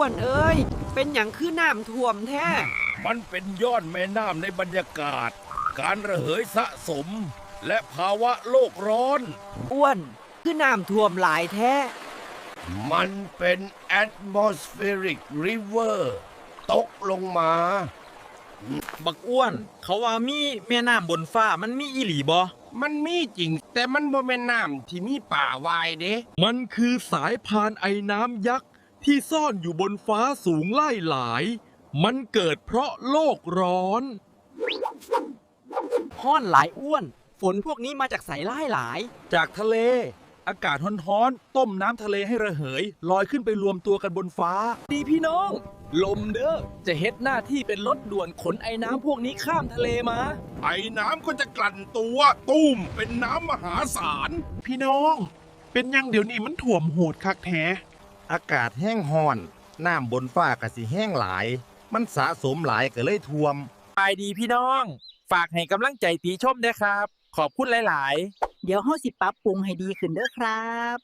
อ้วนเอ้ย เป็นอย่างคือน้ำท่วมแท้ มันเป็นย้อนแม่น้ำในบรรยากาศ การระเหยสะสม และภาวะโลกร้อน อ้วน คือน้ำท่วมหลายแท้ มันเป็น atmospheric river ตกลงมา บักอ้วน เขาว่ามีแม่น้ำบนฟ้ามันมีอีหลีบ่มันมีจริง แต่มันบ่แม่นน้ำที่มีป่าวายเด้ มันคือสายพานไอน้ำยักษ์ ที่ซ่อนอยู่บนฟ้าสูงไล่หลาย มันเกิดเพราะโลกร้อน ห้อนหลายอ้วน ฝนพวกนี้มาจากสายไล่หลาย จากทะเล อากาศร้อนๆต้มน้ำทะเลให้ระเหย ลอยขึ้นไปรวมตัวกันบนฟ้า ดีพี่น้อง ลมเด้อจะเฮ็ดหน้าที่เป็นรถด่วนขนไอ้น้ำพวกนี้ข้ามทะเลมา ไอ้น้ำก็จะกลั่นตัวตุ้มเป็นน้ำมหาศาล พี่น้อง เป็นหยังเดี๋ยวนี้มันถ่วมโหดคักแท้ อากาศแห้งห้อน น้ำบนฟ้าก็สิแห้งหลาย มันสะสมหลายก็เลยท่วม ไปดีพี่น้อง ฝากให้กำลังใจตีชมด้วยครับ ขอบคุณหลาย ๆ เดี๋ยวเฮาสิปรับปรุงให้ดีขึ้นเด้อครับ